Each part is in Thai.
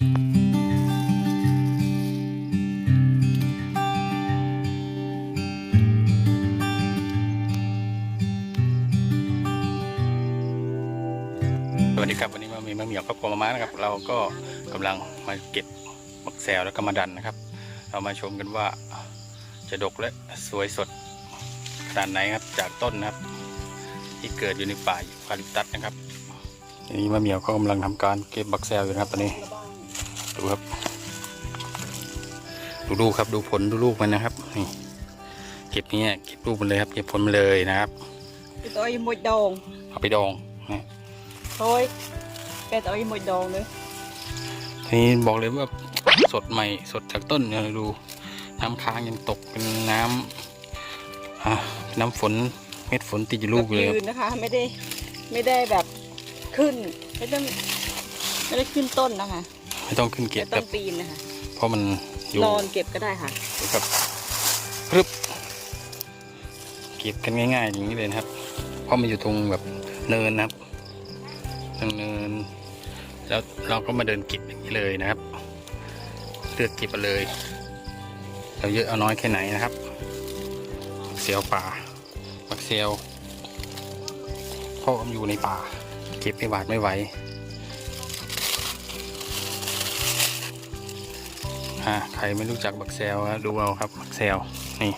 สวัสดีครับวันนี้มามีมะเหมี่ยวครอบครัวมาม่านะครับ เราก็กำลังมาเก็บมักแซวแล้วก็มาดันนะครับ เรามาชมกันว่าจะดกและสวยสดขนาดไหนครับจากต้นนะครับ ที่เกิดอยู่ในป่าคาลิปตัสนะครับอันนี้มะเหมี่ยวก็กำลังทำการเก็บบักแซวอยู่นะครับตอนนี้ ดูครับ ดูลูกครับ ดูผลดูลูกมันนะครับนี่เก็บเนี่ยเก็บลูกมันเลยครับ เก็บผลมันเลยนะครับ Cái tôi một đòn เอาไปดองนะ thôi cái tôi một đòn nữa ทีนี้บอกเลยว่าสดใหม่สดจากต้นเนี่ยดูน้ำค้างยังตกเป็นน้ำอะน้ำฝนเม็ดฝนติดอยู่ลูกแบบเลยครับยืนนะคะ ไม่ได้ไม่ได้แบบขึ้นไม่ต้องไม่ได้ขึ้นต้นนะคะ ไม่ต้องขึ้นเก็แต่บต้แบนบปีนนะคะเพราะมันอยู่นอนเก็บก็ได้ค่ะแบบพรึบเก็บกันง่ายๆอย่างนี้เลยนะครับ เพราะมันอยู่ตรงแบบเนินนะครับตรงเนิน แล้วเราก็มาเดินเก็บอย่างนี้เลยนะครับเลือกเก็บมาเลยเราเยอะเอาน้อยแค่ไหนนะครับบักเซียวป่าบักเซียวเพราะมันอยู่ในป่า เก็บไม่หวาดไม่ไหว อ่าใครไม่รู้จักบักเซลดูเอาครับบักเซลนี่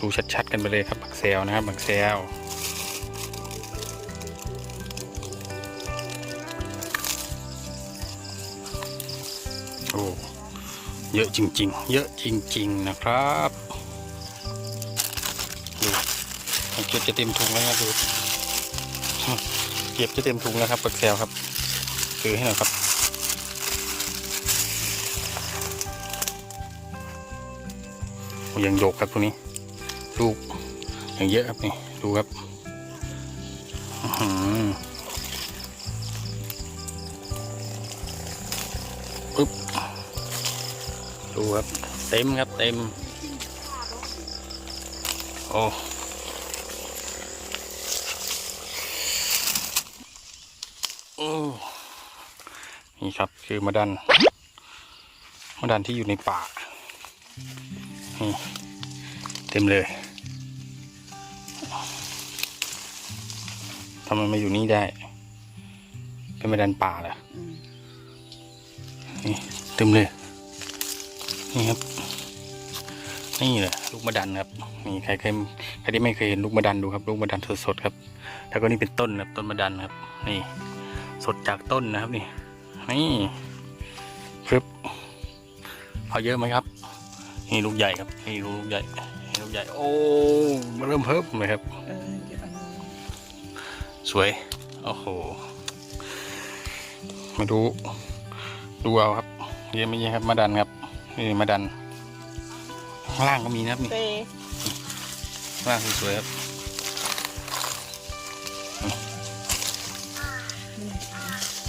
ดูชัดๆกันไปเลยครับบักเซลนะครับบักเซลโอ้เยอะจริง ๆ เยอะจริง ๆ นะครับดูเก็บจะเต็มถุงแล้วนะดูเก็บจะเต็มถุงแล้วครับบักเซลครับซื้อให้หน่อยครับ ยังโยกครับตรงนี้ ลูกยังเยอะครับนี่ดูครับอือหือปึ๊บดูครับเต็มครับเต็ม โอ้โอ้นี่ครับคือมาดันมาดันที่อยู่ในป่า นี่เต็มเลยทำไมมาอยู่นี่ได้ เป็นมาดันป่าเหรอนี่เต็มเลย นี่ครับ นี่แหละลูกมะดันครับ นี่ใครเคยใครที่ไม่เคยเห็นลูกมะดันดูครับ ลูกมะดันสดๆครับ แล้วก็นี่เป็นต้นนะครับต้นมะดันครับ นี่ สดจากต้นนะครับนี่ นี่ฟึบเอเยอะไหมครับ นี่ลูกใหญ่ครับนี่ลูกใหญ่นี่ลูกใหญ่ โอ้เริ่มเพิ่มเลยครับเออเก็บเอาไว้สวย โอ้โห มาดู ดูเอาครับเยอะไม่เยอะครับ มาดันครับ นี่มาดัน ข้างล่างก็มีนะครับนี่เปข้างล่างสวยๆครับ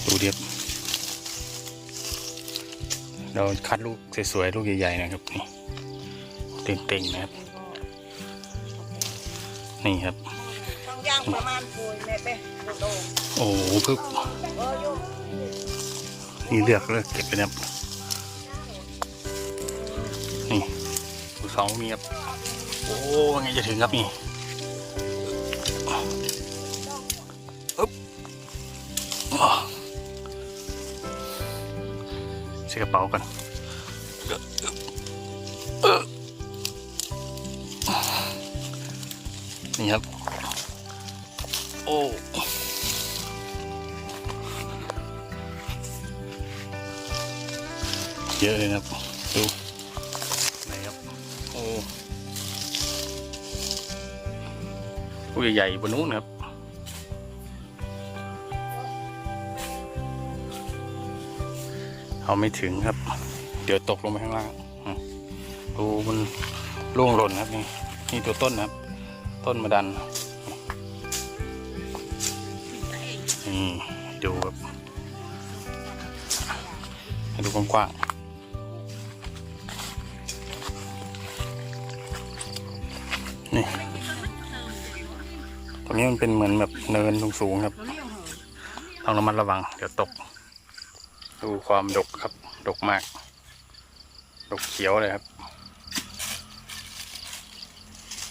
ดูเดียบ เราคัดลูกสวยๆลูกใหญ่ๆนะครับนี่เต่งๆนะครับ นี่ครับต้องย่างประมาณปุยแม่เป้โดงโอ้โหปึ๊บเออโยมนี่เลือกเลือกเก็บไปนะครับนี่ดูสองมีครับโอ้ไงจะถึงครับนี่ ส่กระเป๋ากันเออนี่ครับ โอ้เยอะเลยนะครับดูไหนครับโอ้ผู้ใหญ่ๆบนนู้นครับ เอาไม่ถึงครับ เดี๋ยวตกลงไปข้างล่างดูมันร่วงหล่นครับนี่นี่ตัวต้นครับ ต้นมะดันนี่ดูครับให้ดูกว้างๆนี่ตรงนี้มันเป็นเหมือนแบบเนินสูงๆครับ ต้องระมัดระวัง เดี๋ยวตก ดูความดกครับ ดกมาก ดกเขียวเลยครับ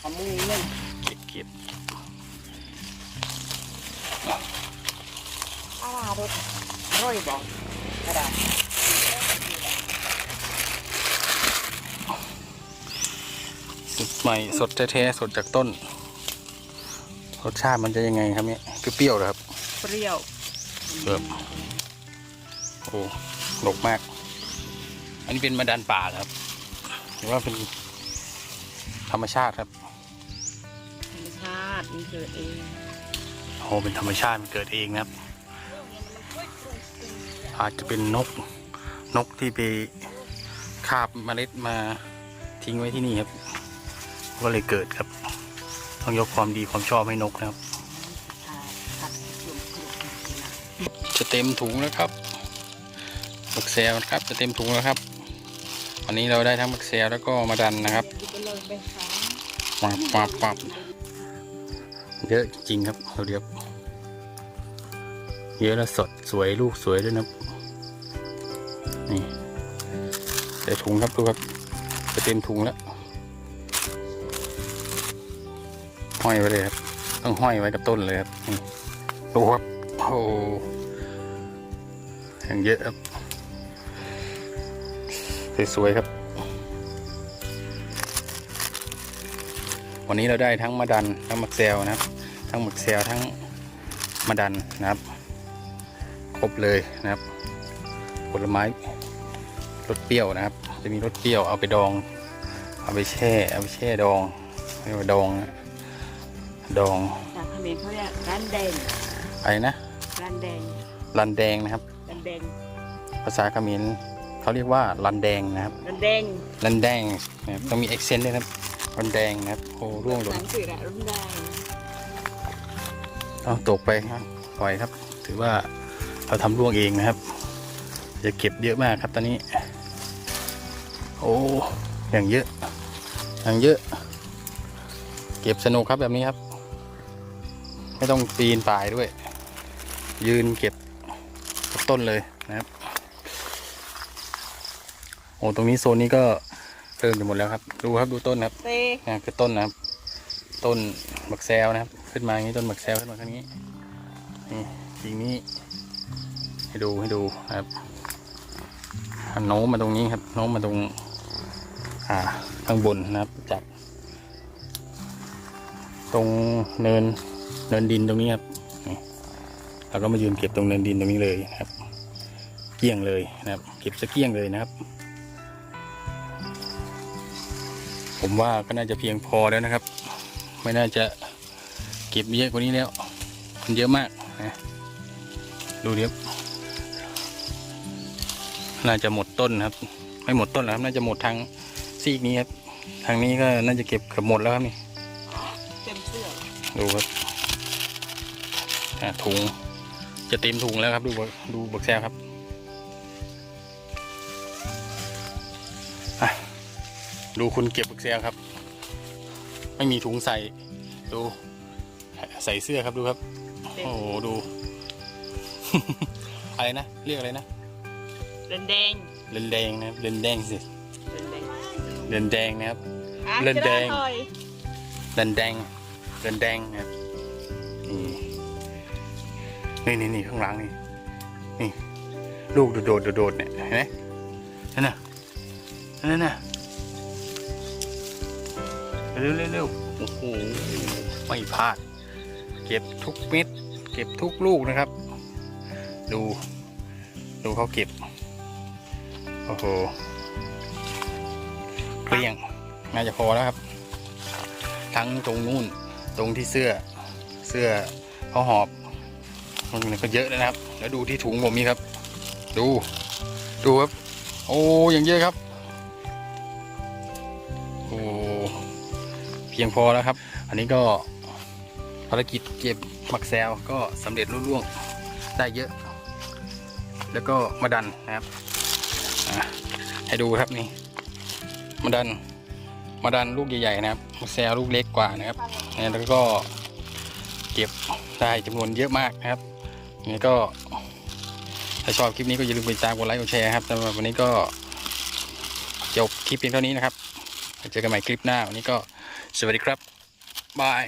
ทำมือนึ่งเก็บเก็บอาวารสร่อยบอกกระดาษสดใหม่สดแท้ๆสดจากต้น รสชาติมันจะยังไงครับเนี่ยเปรี้ยวๆเหรอครับ เปรี้ยวแบบ โอ้ดกมาก อันนี้เป็นมะดันป่าเหรอครับหรือว่าเป็นธรรมชาติครับ ธรรมชาติมันเกิดเองโอ้เป็นธรรมชาติมันเกิดเองนะครับ อาจจะเป็นนกนกที่ไปคาบเมล็ดมาทิ้งไว้ที่นี่ครับ ก็เลยเกิดครับ ต้องยกความดีความชอบให้นกนะครับอ่าผัดกลุ่มกลุ่มนะจะเต็มถุงแล้วครับ บักแซวนะครับจะเต็มถุงแล้วครับ วันนี้เราได้ทั้งบักแซวแล้วก็มาดันนะครับปับปับปับเยอะจริงครับเราเดียวเยอะแล้วสดสวยลูกสวยด้วยนะนี่ใส่ถุงครับดูครับจะเต็มถุงแล้วห้อยไว้เลยครับต้องห้อยไว้กับต้นเลยครับนี่ดูครับโอ้อย่างเยอะครับ สวยๆครับ วันนี้เราได้ทั้งมะดันทั้งมักแซวนะครับ ทั้งมักแซวทั้งมะดันนะครับ ครบเลยนะครับ ผลไม้รสเปรี้ยวนะครับ จะมีรสเปรี้ยวเอาไปดอง เอาไปแช่ เอาไปแช่ดองเรียกว่าดองนะดองจากเขมรเขาเรียกร้านแดงอะไรนะร้านแดงรันแดงนะครับร้านแดงภาษาเขมร เขาเรียกว่ารันแดงนะครับร้านแดงรันแดงนะครับต้องมีเอ็กเซนต์ด้วยนะครับรันแดงนะครับโอ้ร่วงหล่น สังกฤษอะร้านแดงเอาตกไปครับปล่อยครับ ถือว่าเราทำร่วงเองนะครับจะเก็บเยอะมากครับตอนนี้ โอ้อย่างเยอะอย่างเยอะ เก็บสนุกครับแบบนี้ครับ ไม่ต้องปีนป่ายด้วย ยืนเก็บกับต้นเลยนะครับ โอ้ตรงนี้โซนนี้ก็เริ่มจะหมดแล้วครับ ดูครับดูต้นครับเต้นี่คือต้นนะครับ ต้นบักแซวนะครับ ขึ้นมาอย่างนี้ต้นบักแซวขึ้นมาข้างนี้นี่กิ่งนี้ให้ดูให้ดูนะครับอ่าโน้มมาตรงนี้ครับโน้มมาตรงอ่าข้างบนนะครับจากตรงเนินเนินดินตรงนี้ครับนี่เราก็มายืนเก็บตรงเนินดินตรงนี้เลยนะครับ เกลี้ยงเลยนะครับ เก็บซะเกลี้ยงเลยนะครับ ผมว่าก็น่าจะเพียงพอแล้วนะครับ ไม่น่าจะเก็บเยอะกว่านี้แล้วมันเยอะมากนะดูดิครับน่าจะหมดต้นครับ ไม่หมดต้นแล้วครับ น่าจะหมดทางซีกนี้ครับ ทางนี้ก็น่าจะเก็บเกือบหมดแล้วครับนี่เต็มเสื้อดูครับถุงจะเต็มถุงแล้วครับ ดูบักดูบักแซวครับ ดูคุณเก็บบักแซวครับ ไม่มีถุงใส่ดู ใส่เสื้อครับดูครับเต็มโอ้โหดู อะไรนะ เรียกอะไรนะร้านแดงเลนแดงนะครับเลนแดงสิร้านแดงเลนแดงนะครับอะเล่นแดงจะไหน่อยเลนแดงเลนแดงนะครับนี่นี่นี่นี่ข้างหลังนี่นี่ ลูกโดดโดดโดดเนี่ยเห็นไหมนั่นน่ะนั่นน่ะ เร็วเร็วโอ้โหไม่พลาด เก็บทุกเม็ด เก็บทุกลูกนะครับ ดู ดูเขาเก็บ โอ้โหเกลี้ยง น่าจะพอแล้วครับ ทั้งตรงนู่น ตรงที่เสื้อ เสื้อเขาหอบมันก็เยอะแล้วนะครับ แล้วดูที่ถุงผมนี่ครับ ดู ดูครับ โอ้ยังเยอะครับ เพียงพอแล้วครับ อันนี้ก็ภารกิจเก็บมักแซวก็สำเร็จรุ่ล่วงได้เยอะ แล้วก็มาดันนะครับให้ดูครับนี่มาดันมาดันลูกใหญ่ๆนะครับมักแซวลูกเล็กกว่านะครับแล้วก็เก็บได้จำนวนเยอะมากนะครับนี่ก็ถ้าชอบคลิปนี้ก็อย่าลืมกดติดตามกดไลค์กดแชร์ครับสำหรับวันนี้ก็จบคลิปเพียงเท่านี้นะครับเจอกันใหม่คลิปหน้าวันนี้ก็ สวัสดีครับบาย